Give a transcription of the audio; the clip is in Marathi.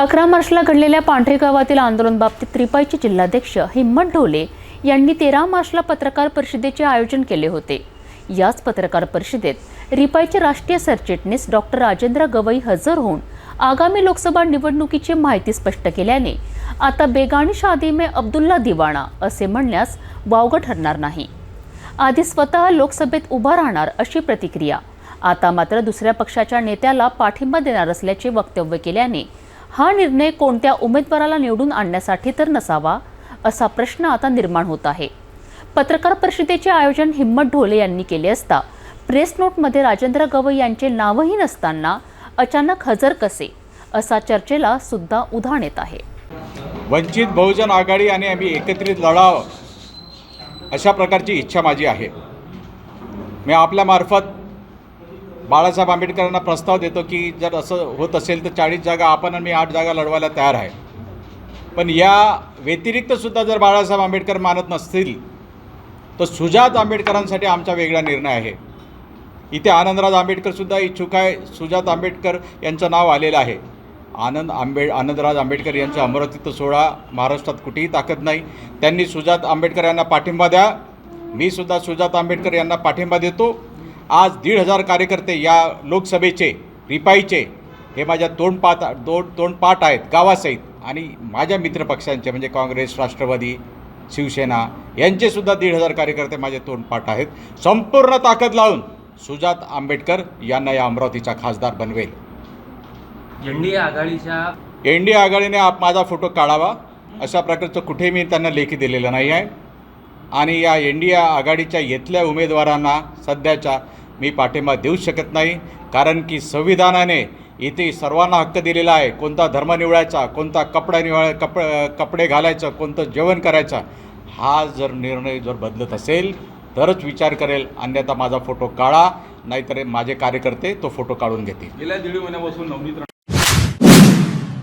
अकरा मार्चला घडलेल्या पांढरे गावातील आंदोलन बाबतीत रिपाईचे जिल्हाध्यक्ष हिम्मत ढोले यांनी तेरा मार्चला पत्रकार परिषदेचे आयोजन केले होते. याच पत्रकार परिषदेत रिपाईचे राष्ट्रीय सरचिटणीस डॉक्टर राजेंद्र गवई हजर होऊन आगामी लोकसभा निवडणुकीची माहिती स्पष्ट केल्याने आता बेगाणी शादी मे अब्दुल्ला दिवाणा असे म्हणण्यास वावगं ठरणार नाही. आधी स्वतः लोकसभेत उभा राहणार अशी प्रतिक्रिया आता मात्र दुसऱ्या पक्षाच्या नेत्याला पाठिंबा देणार असल्याचे वक्तव्य केल्याने हा निर्णय कोणत्या उमेदवाराला निवडून आणण्यासाठी तर नसावा असा प्रश्न आता निर्माण होत आहे. पत्रकार परिषदेचे आयोजन हिम्मत ढोले यांनी केले असता प्रेस नोटमध्ये राजेंद्र गवई यांचे नावही नसताना अचानक हजर कसे असा चर्चेला सुद्धा उधाण येत आहे. वंचित बहुजन आघाडी आणि आम्ही एकत्रित लढावं अशा प्रकारची इच्छा माझी आहे. मी आपल्यामार्फत बाळासाहेब आंबेडकरांना प्रस्ताव देतो की जर असं होत असेल तर चाळीस जागा आपण आणि मी आठ जागा लढवायला तयार आहे. पण या व्यतिरिक्तसुद्धा जर बाळासाहेब आंबेडकर मानत नसतील तर सुजात आंबेडकरांसाठी आमचा वेगळा निर्णय आहे. इथे आनंदराज आंबेडकरसुद्धा इच्छुक आहे. सुजात आंबेडकर यांचं नाव आलेलं आहे. आनंद आंबे आनंदराज आंबेडकर यांचा अमरावतीत सोहळा महाराष्ट्रात कुठेही ताकद नाही. त्यांनी सुजात आंबेडकर यांना पाठिंबा द्या. मी सुद्धा सुजात आंबेडकर यांना पाठिंबा देतो. आज दीड हजार कार्यकर्ते या लोकसभेचे रिपाईचे हे माझ्या तोंडपात दोन तोंडपाठ आहेत गावासहित. आणि माझ्या मित्रपक्षांचे म्हणजे काँग्रेस राष्ट्रवादी शिवसेना यांचेसुद्धा दीड हजार कार्यकर्ते माझे तोंडपाठ आहेत. संपूर्ण ताकद लावून सुजात आंबेडकर यांना या अमरावतीचा खासदार बनवेल. एनडीए आघाडीच्या एन डी आघाडीने आप माझा फोटो काढावा. अशा प्रकारचं कुठेही मी त्यांना लेखी दिलेलं नाही आहे. आणि या एन डी आघाडीच्या येथल्या उमेदवारांना सध्याच्या मी पाठिंबा देऊ शकत नाही कारण की संविधानाने इथे सर्वांना हक्क दिलेला आहे. कोणता धर्म निवडायचा कोणता कपडा निवड कप कपडे घालायचं कोणतं जेवण करायचं हा जर निर्णय जर बदलत असेल तरच विचार करेल. अन्यथा माझा फोटो काढा नाहीतर माझे कार्यकर्ते तो फोटो काढून घेतील. गेल्या दीड महिन्यापासून नवनीत